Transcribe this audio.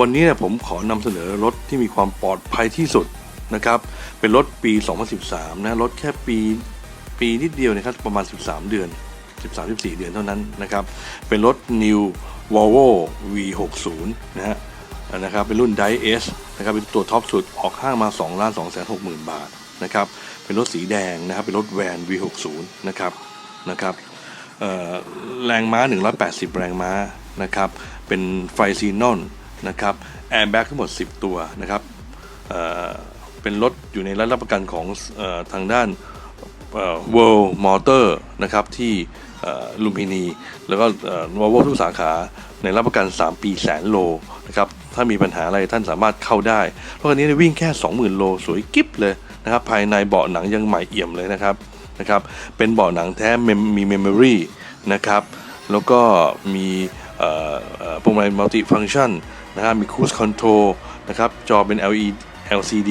วันนี้เนี่ยผมขอนำเสนอรถที่มีความปลอดภัยที่สุดนะครับ เป็นรถปี 2013 นะ รถแค่ปีปีนิดเดียวนะครับประมาณ 13 เดือน 13-14 เดือนเท่านั้นนะครับ เป็นรถ New Volvo V60 นะฮะนะครับเป็นรุ่น Dive S นะครับเป็นตัวท็อปสุดออกห้างมา 2 ล้าน2แสน6หมื่นบาทนะครับเป็นรถสีแดงนะครับเป็นรถแวน V60 นะครับนะครับแรงม้า 180 แรงม้านะครับเป็นไฟซีนอน นะครับแอร์แบ็กทั้งหมด 10 ตัวนะครับเเป็นรถอยู่ในรัฐรับประกันของออทางด้านเอ่อ World Motor นะครับที่ลุมพินี แล้วก็วอลโวทุกสาขาในรับประกัน 3 ปีแสนโลนะครับถ้ามีปัญหาอะไรท่านสามารถเข้าได้รถคันนี้วิ่งแค่ 20,000 โลสวยกิ๊บเลยนะครับภายในเบาะหนังยังใหม่เอี่ยมเลยนะครับนะครับเป็นเบาะหนังแท้มีเมมโมรีนะครับแล้วก็มีพวงมาลัยมัลติฟัง c t ชัน นะครับมี Cruise Control นะครับจอเป็น LED LCD